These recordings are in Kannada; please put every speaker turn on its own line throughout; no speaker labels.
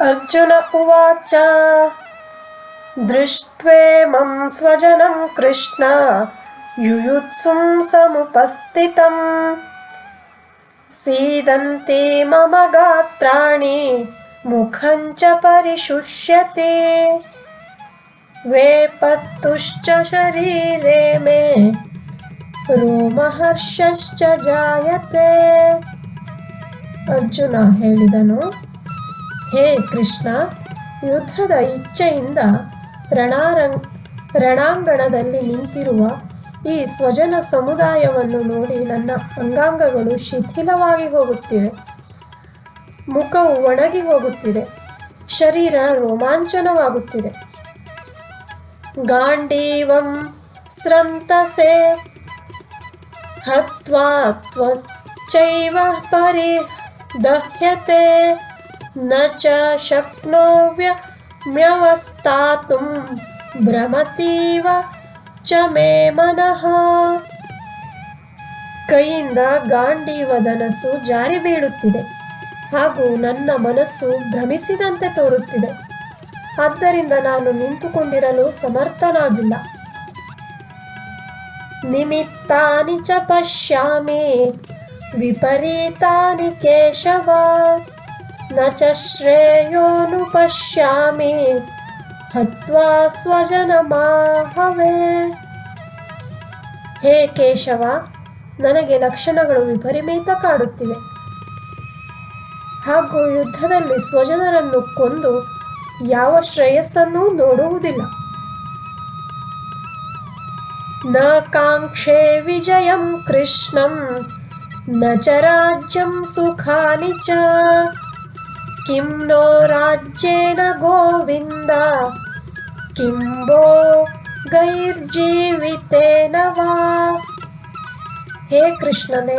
अर्जुन उवाच दृष्ट्वेमं स्वजनं कृष्ण युयुत्सुं समुपस्थितम् सीदन्ति मम गात्राणि मुखं च परिशुष्यते वेपत्तुश्च शरीरे मे ರೋಮಹರ್ಷಶ್ಚ ಜಾಯತೆ ಅರ್ಜುನ ಹೇಳಿದನು ಹೇ ಕೃಷ್ಣ, ಯುದ್ಧದ ಇಚ್ಛೆಯಿಂದ ರಣಾರಂ ರಣಾಂಗಣದಲ್ಲಿ ನಿಂತಿರುವ ಈ ಸ್ವಜನ ಸಮುದಾಯವನ್ನು ನೋಡಿ ನನ್ನ ಅಂಗಾಂಗಗಳು ಶಿಥಿಲವಾಗಿ ಹೋಗುತ್ತಿವೆ. ಮುಖವು ಒಣಗಿ ಹೋಗುತ್ತಿದೆ. ಶರೀರ ರೋಮಾಂಚನವಾಗುತ್ತಿದೆ. ಗಾಂಡೀವಂ ಸ್ರಂತಸೆ ಹತ್ವಾ ತ್ವಚ್ಚೈವ ಪರಿ ದಹ್ಯತೆ न च शक्नोव्यम्यवस्थातुं ಭ್ರಮತೀವ ಚ ಮೇ ಮನಃ ಕೈಯಿಂದ ಗಾಂಡೀವ ಧನಸ್ಸು ಜಾರಿ ಬೀಳುತ್ತಿದೆ ಹಾಗೂ ನನ್ನ ಮನಸ್ಸು ಭ್ರಮಿಸಿದಂತೆ ತೋರುತ್ತಿದೆ ಆದ್ದರಿಂದ ನಾನು ನಿಂತುಕೊಂಡಿರಲು ಸಮರ್ಥನಾಗಿಲ್ಲ निमित्तानि च पश्यामि विपरीतानि केशव न च श्रेयोनुपश्यामि हत्वा ಸ್ವಜನಮಾಹವೇ ಹೇ ಕೇಶವ ನನಗೆ ಲಕ್ಷಣಗಳು ವಿಪರೀತ ಕಾಡುತ್ತಿವೆ ಹಾಗೂ ಯುದ್ಧದಲ್ಲಿ ಸ್ವಜನರನ್ನು ಕೊಂದು ಯಾವ ಶ್ರೇಯಸ್ಸನ್ನೂ ನೋಡುವುದಿಲ್ಲ न काङ्क्षे विजयं कृष्णं न च राज्यं सुखानि च किं नो राज्येन गोविन्द किं वो ಗೈರ್ಜೀವಿತೇನ ವಾ ಹೇ ಕೃಷ್ಣನೇ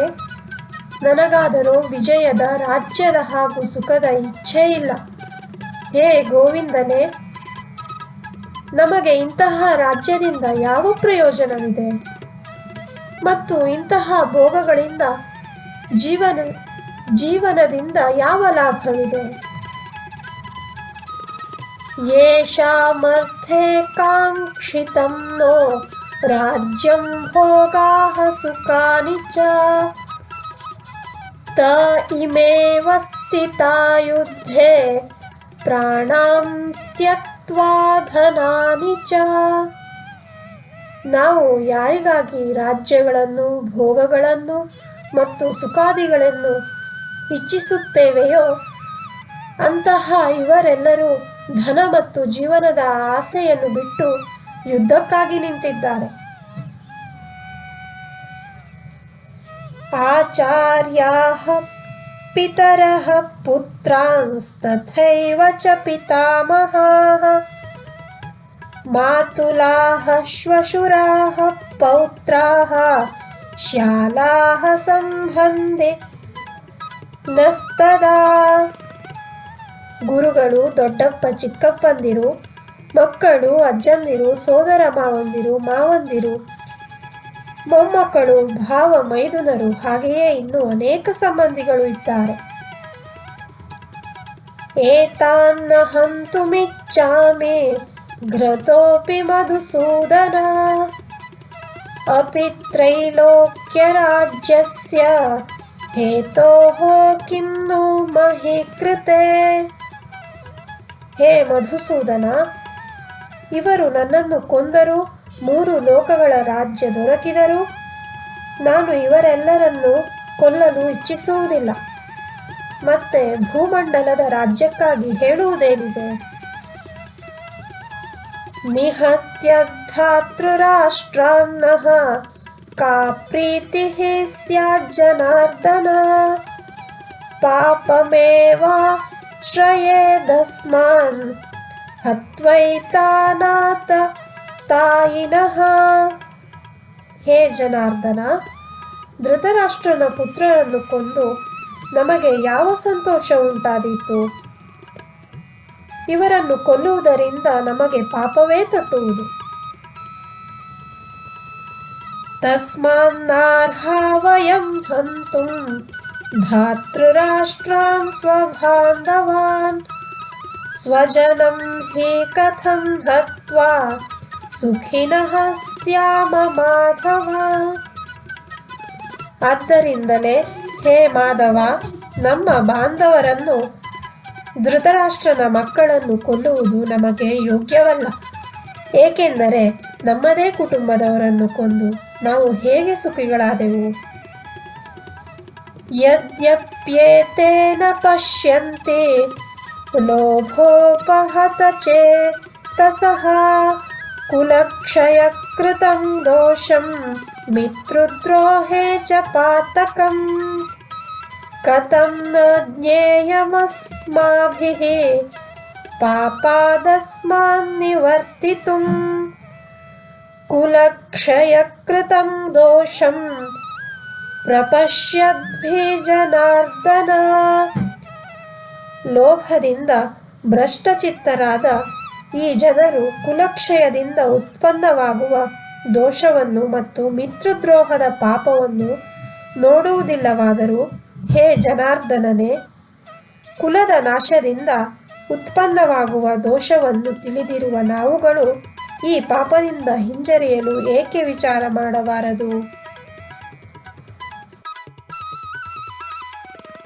ನನಗಾದರೂ ವಿಜಯದ ರಾಜ್ಯದ ಹಾಗೂ ಸುಖದ ಇಚ್ಛೆ ಇಲ್ಲ ಹೇ ಗೋವಿಂದನೇ ನಮಗೆ ಇಂತಹ ರಾಜ್ಯದಿಂದ ಯಾವ ಪ್ರಯೋಜನವಿದೆ ಮತ್ತು ಇಂತಹ ಭೋಗಗಳಿಂದ ಜೀವನ ಜೀವನದಿಂದ ಯಾವ ಲಾಭವಿದೆ? ಯೇಷಾಮರ್ಥೆ ಕಾಂಕ್ಷಿತಂ ರಾಜ್ಯಂ ಭೋಗಾಹ ಸುಖಾನಿ ಚ. ತ ಇಮೇವ ಸ್ಥಿತಾ ಯುದ್ಧೆ ಪ್ರಾಣಾಂ ತ್ಯಕ್ತ್ವಾ ಧನಾನಿ ಚ. ನಾವು ಯಾರಿಗಾಗಿ ರಾಜ್ಯಗಳನ್ನು, ಭೋಗಗಳನ್ನು ಮತ್ತು ಸುಖಾದಿಗಳನ್ನು ಇಚ್ಛಿಸುತ್ತೇವೆಯೋ? ಅಂತಹ ಇವರೆಲ್ಲರೂ ಧನ ಮತ್ತು ಜೀವನದ ಆಸೆಯನ್ನು ಬಿಟ್ಟು ಯುದ್ಧಕ್ಕಾಗಿ ನಿಂತಿದ್ದಾರೆ. ಆಚಾರ್ಯ ಪಿತರ ಪುತ್ರಾಂಸ್ತಥೈವ ಚ ಪಿತಾಮಹಾಃ ಮಾತುಲಾಹ ಶ್ವಶುರಾಹ ಪೌತ್ರಾಹ ಶ್ಯಾಲಾಹ ಸಂಬಂಧೆ ನಸ್ತದಾ ಗುರುಗಳು ದೊಡ್ಡಪ್ಪ, ಚಿಕ್ಕಪ್ಪಂದಿರು, ಮಕ್ಕಳು, ಅಜ್ಜಂದಿರು, ಸೋದರ ಮಾವಂದಿರು ಮಾವಂದಿರು, ಮೊಮ್ಮಕ್ಕಳು, ಭಾವ ಮೈದುನರು, ಹಾಗೆಯೇ ಇನ್ನೂ ಅನೇಕ ಸಂಬಂಧಿಗಳು ಇದ್ದಾರೆ. ಏತಾನ್ನ ಚಾಮೆ ಘ್ರತೋಪಿ ಮಧುಸೂದನ. ಅಪಿ ತ್ರೈಲೋಕ್ಯ ರಾಜ್ಯಸ್ಯ ಹೇತೋಃ ಕಿನ್ನು ಮಹೀಕೃತೆ ಹೇ ಮಧುಸೂದನ, ಇವರು ನನ್ನನ್ನು ಕೊಂದರು, ಮೂರು ಲೋಕಗಳ ರಾಜ್ಯ ದೊರಕಿದರು. ನಾನು ಇವರೆಲ್ಲರನ್ನು ಕೊಲ್ಲಲು ಇಚ್ಛಿಸುವುದಿಲ್ಲ. ಮತ್ತೆ ಭೂಮಂಡಲದ ರಾಜ್ಯಕ್ಕಾಗಿ ಹೇಳುವುದೇನಿದೆ? ನಿಹತ್ಯ ಪ್ರೀತಿ ಸ್ಯಾಜ್ಜನಾರ್ದನ ಪಾಪಮೇವ ಶ್ರಯೇದಸ್ಮಾನ್ ಹತ್ವೈತಾನಾಥ ತಾಯಿನಃ ಹೇ ಜನಾರ್ದನ ಧೃತರಾಷ್ಟ್ರನ ಪುತ್ರರನ್ನು ಕೊಂದು ನಮಗೆ ಯಾವ ಸಂತೋಷ ಉಂಟಾದೀತು? ಇವರನ್ನು ಕೊಲ್ಲುವುದರಿಂದ ನಮಗೆ ಪಾಪವೇ ತಟ್ಟುವುದು. ತಸ್ಮಾನ್ನಾರ್ಹ ವಯಂ हन्तुम् ಧಾತೃರಾಷ್ಟ್ರಾನ್ ಸ್ವಬಾಂಧವಾನ್ ಸ್ವಜನಂ ಹಿ ಕಥಂ हत्वा ಸುಖಿನಃ ಸ್ಯಾಮ ಮಾಧವ ಆದ್ದರಿಂದಲೇ ಹೇ ಮಾಧವ, ನಮ್ಮ ಬಾಂಧವರನ್ನು, ಧೃತರಾಷ್ಟ್ರನ ಮಕ್ಕಳನ್ನು ಕೊಲ್ಲುವುದು ನಮಗೆ ಯೋಗ್ಯವಲ್ಲ. ಏಕೆಂದರೆ ನಮ್ಮದೇ ಕುಟುಂಬದವರನ್ನು ಕೊಂದು ನಾವು ಹೇಗೆ ಸುಖಿಗಳಾದೆವು? ಯದ್ಯಪ್ಯೇತೇನ ಪಶ್ಯಂತೆ ಲೋಭೋಪಹತ ಚೇತಸಃ ಕುಲಕ್ಷಯಕೃತಂ ದೋಷಂ ಮಿತೃದ್ರೋಹೇ ಚ ಪಾತಕಂ, ಕಥಂ ನ ಜ್ಞೇಯಮಸ್ಮಾಭಿः, ಪಾಪಾದಸ್ಮಾನ್ ನಿವರ್ತಿತುಂ। ಕುಲಕ್ಷಯಕೃತಂ ದೋಷಂ ಪ್ರಪಶ್ಯದ್ಭಿಜನಾರ್ದನ ಲೋಭದಿಂದ ಭ್ರಷ್ಟಚಿತ್ತರಾದ ಈ ಜನರು ಕುಲಕ್ಷಯದಿಂದ ಉತ್ಪನ್ನವಾಗುವ ದೋಷವನ್ನು ಮತ್ತು ಮಿತ್ರದ್ರೋಹದ ಪಾಪವನ್ನು ನೋಡುವುದಿಲ್ಲವಾದರೂ, ಹೇ ಜನಾರ್ದನನೇ, ಕುಲದ ನಾಶದಿಂದ ಉತ್ಪನ್ನವಾಗುವ ದೋಷವನ್ನು ತಿಳಿದಿರುವ ನಾವುಗಳು ಈ ಪಾಪದಿಂದ ಹಿಂಜರಿಯಲು ಏಕೆ ವಿಚಾರ ಮಾಡಬಾರದು?